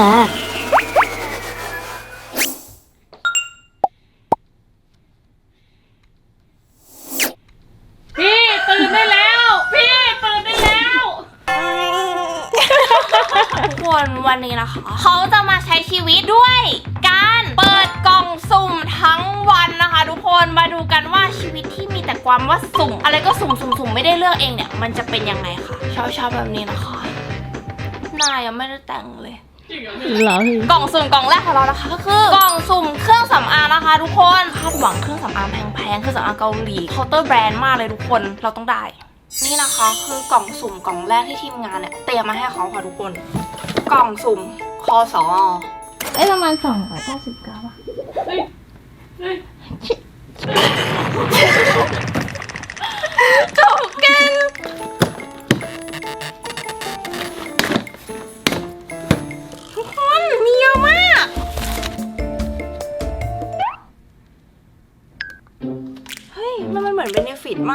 มา พี่ตื่นได้แล้ว พี่ตื่นได้แล้ว ทุกคนวันนี้นะคะ เขาจะมาใช้ชีวิตด้วยการเปิดกล่องสุ่มทั้งวันนะคะ ทุกคนมาดูกันว่าชีวิตที่มีแต่ความว่าสุ่ม อะไรก็สุ่มสุ่มสุ่มไม่ได้เลือกเองเนี่ย มันจะเป็นยังไงค่ะเช้าเช้าๆแบบนี้นะคะหน้ายังไม่ได้แต่งเลยจริง เหรอเหรอพี่กล่องสุ่มกล่องแรกของเรานะคะก็คือกล่องสุ่มเครื่องสำอางนะคะ ทุกคนคาดหวังเครื่องสำอางแพงๆเครื่องสำอางเกาหลีเคาน์เตอร์แบรนด์มากเลยทุกคนเราต้องได้ นี่นะคะคือกล่องสุ่มกล่องแรกที่ทีมงานเนี่ยเตรียมมาให้เขาค่ะทุกคน กล่องสุ่มคอสอเอ้ยประมาณสองร้อยเก้าสิบเก้าป่ะเ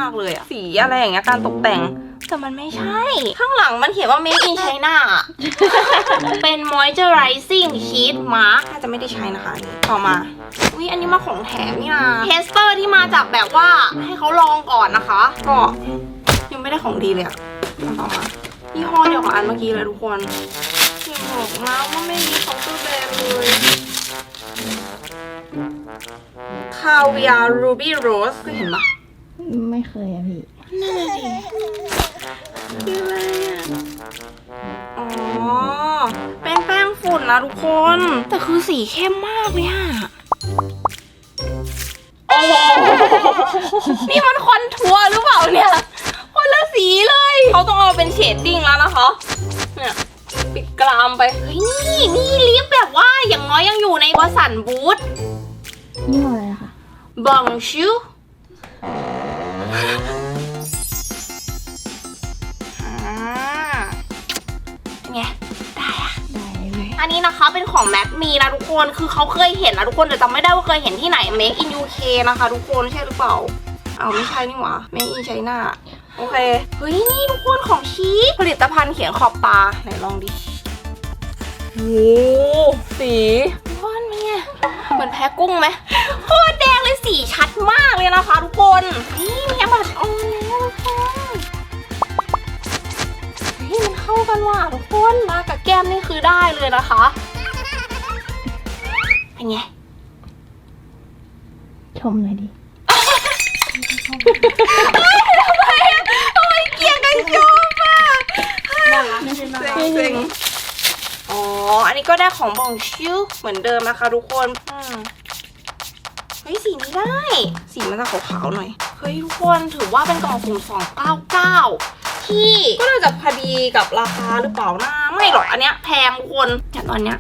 ากเลยอะสีอะไรอย่างเงี้ยการตกแต่ง แต่มันไม่ใช่ ข้างหลังมันเขียนว่า Made in China อะเป็น moisturizing sheet mask น่าจะไม่ได้ใช้นะคะอันนี้ต่อมาอุ้ยอันนี้มาของแถมนี่นะเทสเตอร์ที่มาจากแบบว่าให้เขาลองก่อนนะคะ ก็ยังไม่ได้ของดีเลยอะเอาต่อมายี่ห้อเดียวกับอันเมื่อกี้เลยทุกคนอย่าบอกนะว่าไม่มีของตัวแบรนด์เลยคาเวียรูบี้โรสเคยเห็นปะ ไม่เคยอะพี่นั่นน่ะดิคืออะไรอะอ๋อ เป็นแป้งฝุ่นนะทุกคน แต่คือสีเข้มมากเลยอะโอ้โหนี่มันคอนทัวร์หรือเปล่าเนี่ย คนละสีเลย เขาต้องเอาเป็นเชดดิ้งแล้วนะคะ เนี่ยปิดกรามไปเฮ้ยนี่นี่ลิปแบบว่าอย่างน้อยยังอยู่ในวสันต์บูธนี่ห้ออะไรอะคะบองชู อ่าเป็นไงได้อะได้พี่อันนี้นะคะเป็นของแม็กมีนะทุกคน คือเขาเคยเห็นนะทุกคนแต่จำไม่ได้ว่าเคยเห็นที่ไหน Make in UK นะคะทุกคนใช่หรือเปล่า เอาไม่ใช่นี่หว่า Make in China โอเค เฮ้ยนี่ทุกคนของชีสผลิตภัณฑ์เขียนขอบตา ไหนลองดิโอ้สีทุกคนเป็นไง เหมือนแพ้กุ้งไหมโคตรแดงเลยสีชัดมากเลยนะคะ ทุกคน นี่มีบัตรออนแล้วทุกคนเฮ้ยมันเข้ากันว่ะทุกคนมากับแก้มนี่คือได้เลยนะคะเป็นไง ชมหน่อยดิทำไมอะทำไมเกลียดกันชมอะน่ารักไม่ใช่น่ารักเซ็งๆอ๋อ อันนี้ก็ได้ของบองชิวเหมือนเดิมนะคะทุกคนอืม เฮ้ยสีนี้ได้ สีมันจะขาวๆหน่อย เฮ้ยทุกคนถือว่าเป็นกล่องสุ่ม299ที่ก็น่าจะพอดีกับราคาหรือเปล่านะไม่หรอกอันเนี้ยแพงทุกคนแต่ตอนเนี้ย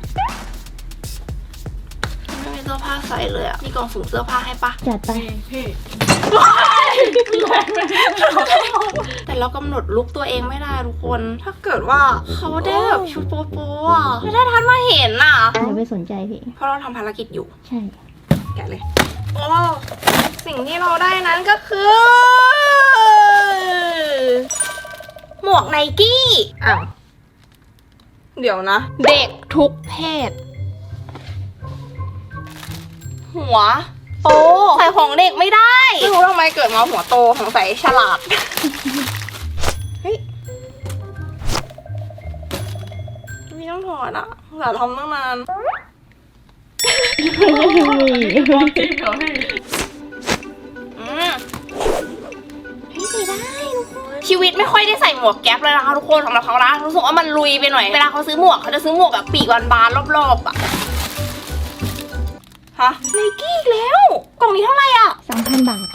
ไม่มีเสื้อผ้าใส่เลยอะมีกล่องสุ่มเสื้อผ้าให้ปะจัดไปพี่ แต่เรากำหนดลุคตัวเองไม่ได้ทุกคน ถ้าเกิดว่าเขาได้แบบชุดโป๊ะๆอะแล้วถ้าทันมาเห็นอะอย่าไปสนใจพี่ เพราะเราทำภารกิจอยู่ ใช่ แกะเลย โอ้ สิ่งที่เราได้นั้นก็คือ หมวกไนกี้อ้าวเดี๋ยวนะ เด็กทุกเพศ หัว โต ใส่ของเด็กไม่ได้ไม่รู้ทำไมเกิดมาหัวโตสงสัยฉลาดเฮ้ยไม่ต้องถอดอะสาทำตั้งนานลองจริงเหรอพี่อืมเฮ้ยใส่ได้ทุกคนชีวิตไม่ค่อยได้ใส่หมวกแก๊ปเลยนะคะทุกคนสำหรับเขานะรู้สึกว่ามันลุยไปหน่อย เวลาเขาซื้อหมวกเขาจะซื้อหมวกแบบปีกบานๆรอบๆอะ ฮะไนกี้อีกแล้ว กล่องนี้เท่าไหร่อะสามพันบาท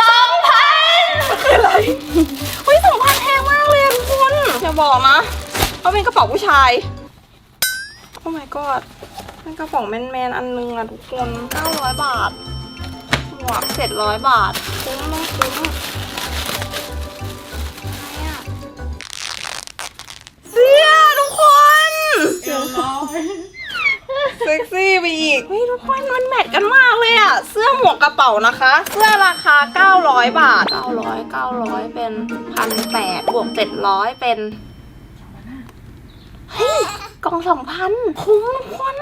สองพันคืออะไรเฮ้ยสองพันแพงมากเลยอะทุกคนอย่าบอกนะว่าเป็นกระเป๋าผู้ชาย โอ้ my god เป็นกระเป๋าแมนๆอันนึงอะทุกคน900 บาทหมวกเจ็ดร้อยบาท คุ้มต้องคุ้ม เฮ้ยทุกคนมันแมทกันมากเลยอะเสื้อหมวกกระเป๋านะคะ เสื้อราคา 900 บาท 900 900 เป็นพันแปดบวก 700 เป็นเฮ้ยกล่องสองพันคุ้มทุกคน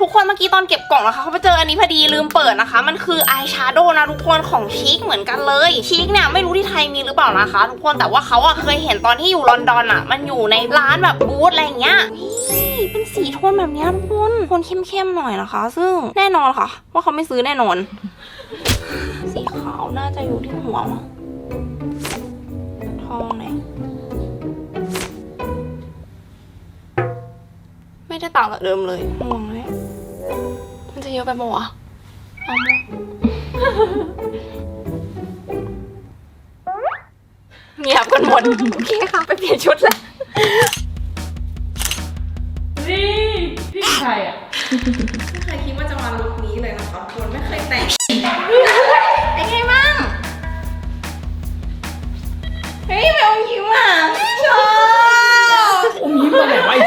ทุกคนเมื่อกี้ตอนเก็บกล่องนะคะเขาไปเจออันนี้พอดีลืมเปิดนะคะ มันคืออายแชโดว์นะทุกคนของชิคเหมือนกันเลยชิคเนี่ยไม่รู้ที่ไทยมีหรือเปล่านะคะ ทุกคนแต่ว่าเขาอะเคยเห็นตอนที่อยู่ลอนดอนอะมันอยู่ในร้านแบบบูธอะไรเงี้ยเป็นสีโทนแบบนี้ทุกคนโทนเข้มๆหน่อยนะคะ ซึ่งแน่นอนค่ะ ว่าเขาไม่ซื้อแน่นอน สีขาวน่าจะอยู่ที่หัวทองไหนไม่ได้ต่างจากเดิมเลยงงเลย มันจะเยอะไปปะวะเอามาเงียบกันหมด โอเคค่ะ ไปเปลี่ยนชุดแล้ว นี่พี่ใครอะไม่เคยคิดว่าจะมาลุคนี้เลยนะคะทุกคนไม่เคยแต่งเป็นไงบ้าง เฮ้ยแมวยิ้มอะชอบ อมยิ้มมาไหนวะไอ้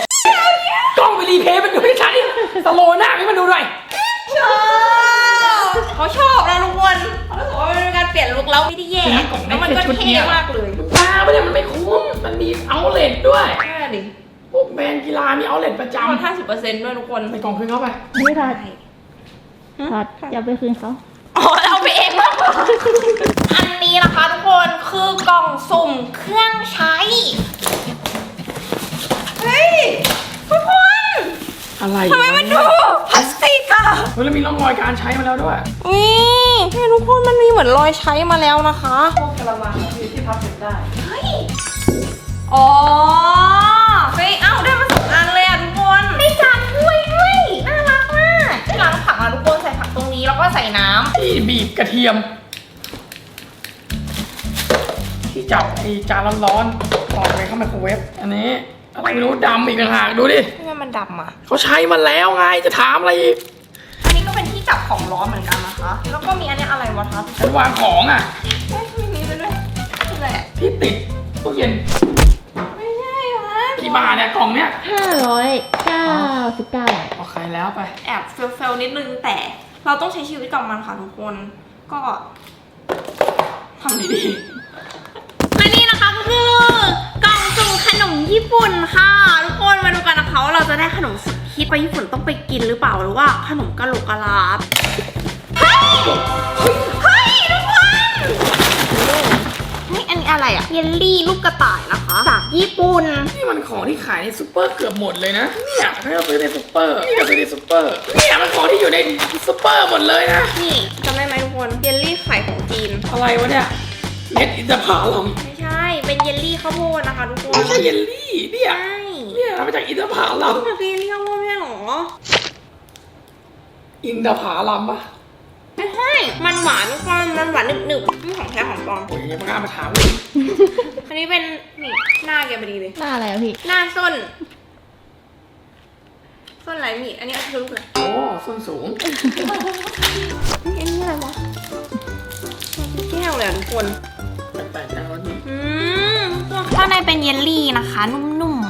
กล้องไปรีเพย์มัน อยู่ที่ไหนสโลว์หน้าให้มันดูหน่อยชอบเขาชอบนะทุกคนเขารู้สึกว่าเป็นการเปลี่ยนลุคแล้วไม่ได้แย่แล้วมันก็เท่มากเลยตาไม่ได้มันไม่คุ้ม มันมีเอาเลทด้วย แค่ดิพวกแบรนด์กีฬามีเอาเลทประจำจำห้าสิบเปอร์เซ็นต์ด้วยทุกคนไปกล่องคืนเข้าไป ไม่ทัดทัดจะเอาไปคืนเขาอ๋อเอาไปเองมากกว่าอันนี้นะคะทุกคนคือกล่องสุ่มเครื่องใช้ เฮ้ยทุกคน อะไรทำไมมันดูพลาสติกอะเฮ้ยแล้วมีร่องรอยการใช้มาแล้วด้วยนี่นี่ทุกคนมันมีเหมือนรอยใช้มาแล้วนะคะพวกกระมังอะพี่ที่พับเก็บได้ เฮ้ย อ๋อ เฮ้ย เอ้าได้มาสองอันเลยอะทุกคนได้จานถ้วยด้วย น่ารักมากที่ล้างผักอะทุกคนใส่ผักตรงนี้แล้วก็ใส่น้ำ ที่บีบกระเทียม ที่จับไอ้จานร้อนๆต่อไปเข้าไมโครเวฟ อันนี้ อะไรไม่รู้ดำอีกต่างหากดูดิทำไมมันดำอะเขาใช้มาแล้วไงจะถามอะไรอีกอันนี้ก็เป็นที่จับของร้อนเหมือนกันนะคะ แล้วก็มีอันนี้อะไรวะทับฉันวางของอะเฮ้ยมีนี้ด้วยนี่แหละที่ติดตู้เย็นไม่ใช่เหรอกี่บาทเนี่ยกล่องเนี้ยห้าร้อยเก้าสิบเก้าโอเคแล้วไป แอบเฟลๆนิดนึงแต่เราต้องใช้ชีวิตกับมันค่ะทุกคน ก็ทำดีๆและนี่นะคะก็คือกล่อ งสุ่มขนมญี่ปุ่นค่ะ ทุกคนมาดูกันนะคะว่าเราจะได้ขนมสุดฮิตไปญี่ปุ่นต้องไปกินหรือเปล่าหรือว่าขนมกะโหลกกะลาบเฮ้ยเฮ้ยทุกคนนี่อันนี้อะไรอะเยลลี่ลูกกระต่ายนะคะ จากญี่ปุ่นนี่มันของที่ขายในซูเปอร์เกือบหมดเลยนะเนี่ยให้เราซื้อในซูเปอร์นี่ก็ซื้อในซูเปอร์เนี่ยมันของที่อยู่ในซูเปอร์หมดเลยนะนี่จำได้ไหมทุกคนเยลลี่ไข่ของจีนอะไรวะเนี่ยเม็ดอินทผลัมไม่ใช่ เป็นเยลลี่ข้าวโพดนะคะทุกคนไม่ใช่เยลลี่เนี่ยใช่เนี่ยทำมาจากอินทผลัมมันคือเยลลี่ข้าวโพดไม่ใช่หรอ อินทผลัมปะไม่ใช่ มันหวานทุกคนมันหวานหนึบๆนี่ของแท้ของปลอมโอ้ยยังไม่กล้ามาถามเลยอันนี้เป็นนี่หน้าแกพอดีเลย หน้าอะไรอะพี่ หน้าส้น ส้นไหลหมีอันนี้คือลูกอะไรโอ้ส้นสูงอันนี้อะไรวะมันเป็นแก้วเลยอะทุกคน เป็นเยลลี่นะคะ นุ่มๆ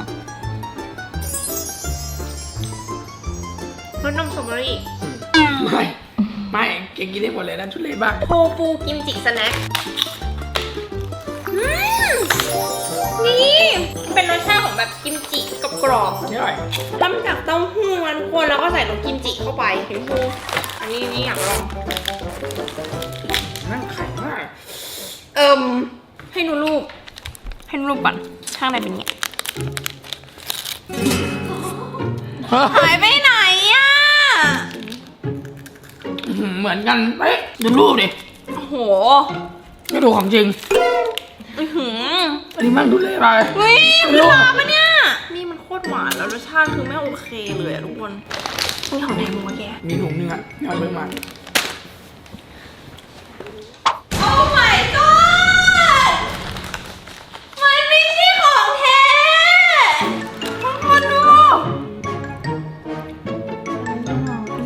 รสนมสตรอเบอรี่ไม่ไม่เก่งกินได้หมดเลยนะชุดเล็กบ้างโทฟูกิมจิสแน็คอืมนี่เป็นรสชาติของแบบกิมจิกับกรอบนี่อร่อยๆทำจากเต้าหู้มาทุกคนแล้วก็ใส่ลงกิมจิเข้าไปเห็นฟูอันนี้นี่อยากลอง นั่งไข่มาก เอิมให้ดูรูป ให้ดูรูปก่อน ข้างในเป็นอย่างเงี้ยหายไปไหนอะอื้อหือเหมือนกันเอ๊ะดูรูปดิโอ้โหไม่ดูของจริง อือหืออันนี้มั่งดูเลยไปเฮ้ยไม่มันรู้อะลาปะเนี่ย นี่มันโคตรหวานแล้วรสชาติคือไม่โอเคเลยอะทุกคนนี่ของไหนมึงวะแก มีถุงหนึงอะเอาเบิ่งมา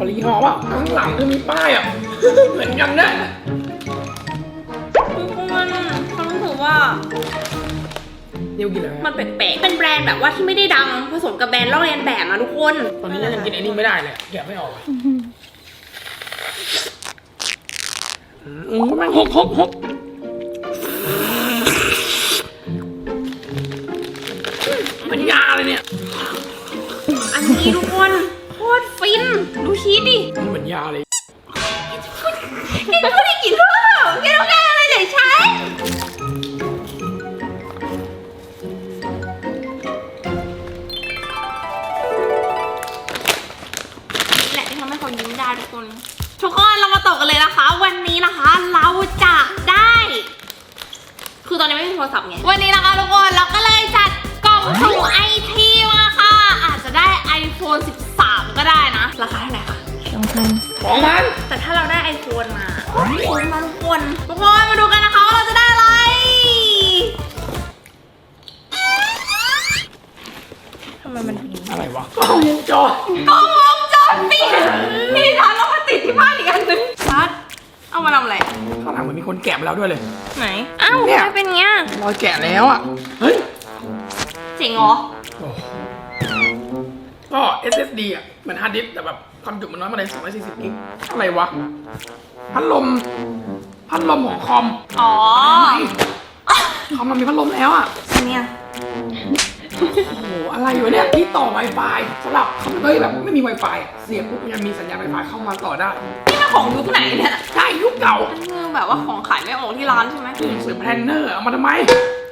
ขอรีห่อเปล่าข้างหลังก็มีป้ายอะ เหมือนกันนะทุกคนเขารู้สึกว่าเดี๋ยวกินอะไรมันแปลกๆเป็นแบรนด์แบบว่าที่ไม่ได้ดังผสมกับแบรนด์ลอกเลียนแบบนะทุกคนตอนนี้ยังกินไอ้นี่ไม่ได้เลยแกะไม่ออกอะอืมแม่งหกหกหกเหมือนยาเลยเนี่ยน ดูชีสดิมันเหมือนยาเลย แกจะไม่ได้กินข้าวแกต้องการอะไรจากฉันนี่แหละที่ทำให้เขายิ้มได้ทุกคน ทุกคนเรามาตกกันเลยนะคะ วันนี้นะคะ เราจะได้ คือตอนนี้ไม่มีโทรศัพท์ไง วันนี้นะคะทุกคนเราก็เลยจัดกล่องสุ่มไอทีมาค่ะ อาจจะได้ iPhone 13 ก็ได้นะ ราคาเท่าไหร่คะสองพันของมันแต่ถ้าเราได้ iPhone มาคุ้มมาทุกคนทุกคนมาดูกันนะคะว่าเราจะได้อะไร ทำไมมันดีอะไรวะกล้องวงจรกล้องวงจรปิดนี่ฉันเรามาติดที่บ้านอีกอันนึงชัดเอามาทำอะไรข้างหลังเหมือนมีคนแกะมาแล้วด้วยเลย ไหน อ้าวเนี่ยทำไมเป็นเงี้ยรอยแกะแล้วอะ เฮ้ยเจ๋งเหรอโอ้ ก็ SSD อะเหมือนฮาร์ดดิสก์แต่แบบความจุมันน้อยมาเลย240กิกอะไรวะ พัดลม พัดลมของคอมอ๋อคอมมันมีพัดลมแล้วอะอันเนี้ยโอ้โหอะไรวะเนี่ยที่ต่อ Wi-Fi สำหรับคอมพิวเตอร์ที่แบบไม่มี Wi-Fi อะเสียบปุ๊บมันยังมีสัญญาณ Wi-Fi เข้ามาต่อได้นี่มันของยุคไหนเนี่ยใช่ยุคเก่าคือแบบว่าของขายไม่ออกที่ร้านใช่ไหมหนังสือแพลนเนอร์เอามาทำไม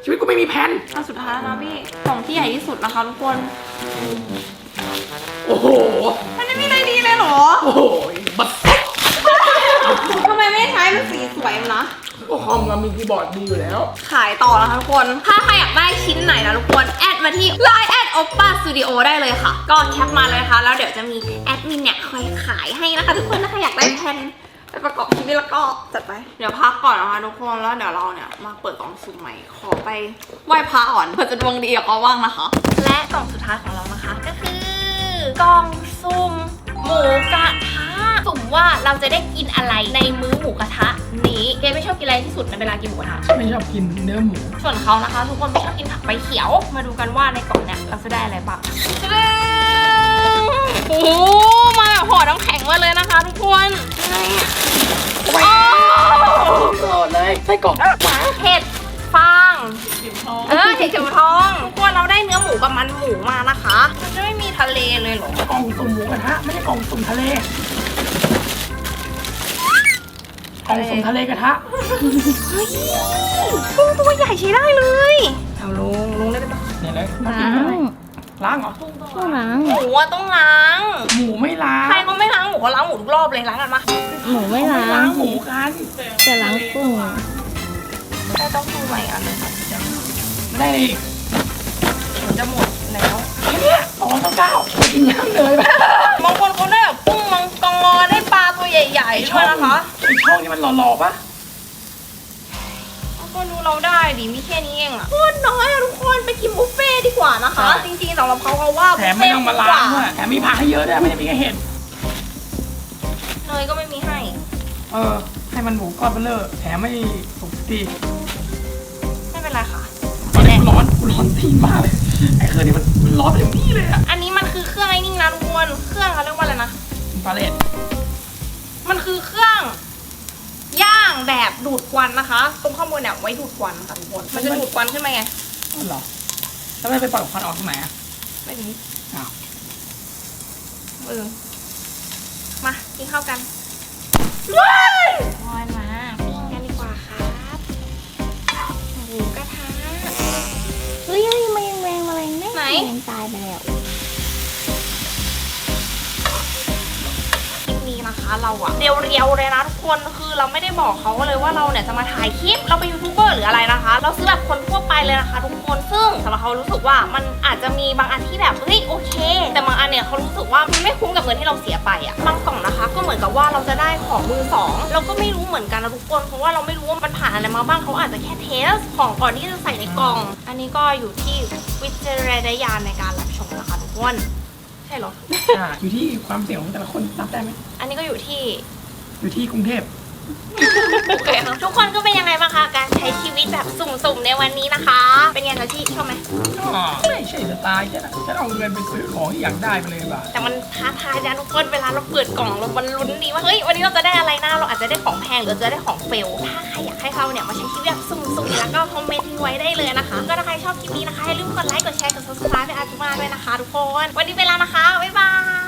ชีวิตกูไม่มีแพลนอันสุดท้ายแล้วนะพี่ของที่ใหญ่ที่สุดนะคะทุกคน โอ้โห มันไม่มีอะไรดีเลยเหรอ โอ้โห บัดทำไมไม่ใช้มันสีสวยมันนะก็คอมมันมีคีย์บอร์ดดีอยู่แล้ว ขายต่อนะคะทุกคน ถ้าใครอยากได้ชิ้นไหนนะทุกคน แอดมาที่ Line แอด Oppa Studio ได้เลยค่ะ ก็แคปมาเลยค่ะแล้วเดี๋ยวจะมีแอดมินเนี่ยคอยขายให้นะคะทุกคนถ้าใครอยากได้แผ่นไปประกอบชีวิตแล้วก็จัดไป เดี๋ยวพักก่อนนะคะทุกคน แล้วเดี๋ยวเราเนี่ยมาเปิดกล่องสุ่มใหม่ ขอไปไหว้พระอ่อนเพื่อจะดวงดีกับเขาว่างนะคะ และกล่องสุดท้ายของเรานะคะ ก็คือกล่องสุ่มหมูกระทะสุ่มว่าเราจะได้กินอะไรในมื้อหมูกระทะนี้เกไม่ชอบกินอะไรที่สุดในเวลากินหมูกระทะไม่ชอบกินเนื้อหมู ส่วนเขานะคะ ทุกคนไม่ชอบกินผักใบเขียว มาดูกันว่าในกล่องเนี่ยเราจะได้อะไรบ้างจะได้โอ้โหมาแบบห่อน้ำแข็งมาเลยนะคะ ทุกคนอะไรอะโอ้โกรธเลยไส้กรอกเห็ดฟางเออเห็ดเข็มทองทุกคนเราได้เนื้อ หรอกล่องสุ่มหมูกระทะไม่ใช่กล่องสุ่มทะเลกล่องสุ่มทะเลกระทะเฮ้ยกุ้งตัวใหญ่ใช้ได้เลยเอาลงลงได้ไหมเนี่ยเลยล้างล้างเหรอก็ล้างหมูอะต้องล้าง หมูไม่ล้างใครก็ไม่ล้างหมูก็ล้างหมูทุกรอบเลยล้างกันมาหมูไม่ไม่ล้าล้างงหมูกันแต่ล้างกุ้งแต่ต้องดูใหม่อันนึงค่ะไม่ได้อีกมันจะหมดแล้วแค่เองเก้าเก้ากินยังเลยแบบบางคนเขาได้แบบกุ้งมังกรได้ปลาตัวใหญ่ๆด้วยนะคะไอช่องนี้มันหล่อๆปะบางคนดูเราได้ดิมีแค่นี้เองอะโคตรน้อยอะทุกคนไปกินบุฟเฟ่ต์ดีกว่านะคะ จริงๆสำหรับเขาเขาว่าแถบุมฟไม่เฟ่ต้องมาล้างด้วยแถมมีผักให้เยอะด้วยไม่ได้มีแค่เห็ดเนยก็ไม่มีให้เออ ให้มันหมูก้อนเบลเลอร์แถมไม่สุกทีไม่เป็นไรค่ะตอนนี้กูร้อนกูร้อนทีมากเลย ไอ้เครื่องนี้มันมันร้อนไปถึงนี่เลยอะอันนี้มันคือเครื่องไอ้นี่นะทุกคนเครื่องเขาเรียกว่าอะไรนะปลาเลดมันคือเครื่อง ย่างแบบดูดควันนะคะ ตรงข้างบนเนี่ยไว้ดูดควันค่ะทุกคนมันจะดูดควันขึ้นมาไงนั่นเหรอแล้วไม่ไปปล่อยควันออกตรงไหนอะไม่รู้อ้าว เออมากินข้าวกันว้ายพอนมาปิ้งกันดีกว่าครับหมูกระทะ งไหนแมงตายไปแล้ว นะคะเราอะเรียวๆเลยนะทุกคนคือเราไม่ได้บอกเขาเลยว่าเราเนี่ยจะมาถ่ายคลิปเราเป็นยูทูบเบอร์หรืออะไรนะคะ เราซื้อแบบคนทั่วไปเลยนะคะ ทุกคนซึ่งสำหรับเขารู้สึกว่ามันอาจจะมีบางอันที่แบบเฮ้ยโอเค แต่บางอันเนี่ยเขารู้สึกว่ามันไม่คุ้มกับเงินที่เราเสียไปอะบางกล่องนะคะ ก็เหมือนกับว่าเราจะได้ของมือสองเราก็ไม่รู้เหมือนกันนะทุกคนเพราะว่าเราไม่รู้ว่ามันผ่านอะไรมาบ้างเขาอาจจะแค่เทสของก่อนที่จะใส่ในกล่อง อันนี้ก็อยู่ที่วิจารณญาณในการรับชมนะคะทุกคน ใช่เหรอ อ่าอยู่ที่ความเสี่ยงของแต่ละคนรับได้ไหมอันนี้ก็อยู่ที่อยู่ที่กรุงเทพ โอเคครับทุกคนก็เป็นยังไงบ้างคะการใช้ชีวิตแบบสุ่มๆในวันนี้นะคะ เป็นไงคะที่ชอบไหมก็ไม่ใช่สไตล์ฉันอะฉันเอาเงินไปซื้อของที่อยากได้ไปเลยว่ะแต่มันท้าทายนะทุกคนเวลาเราเปิดกล่องเรามันลุ้นดีว่าเฮ้ยวันนี้เราจะได้อะไรนะเราอาจจะได้ของแพงหรือจะได้ของเฟลถ้าใครอยากให้เราเนี่ยมาใช้ชีวิตแบบสุ่มๆแล้วก็คอมเมนต์ทิ้งไว้ได้เลยนะคะ ก็ถ้าใครชอบคลิปนี้นะคะอย่าลืมกดไลค์กดแชร์กด subscribe ให้อาจุมาด้วยนะคะ ทุกคน วันนี้เวลานะคะบ๊ายบาย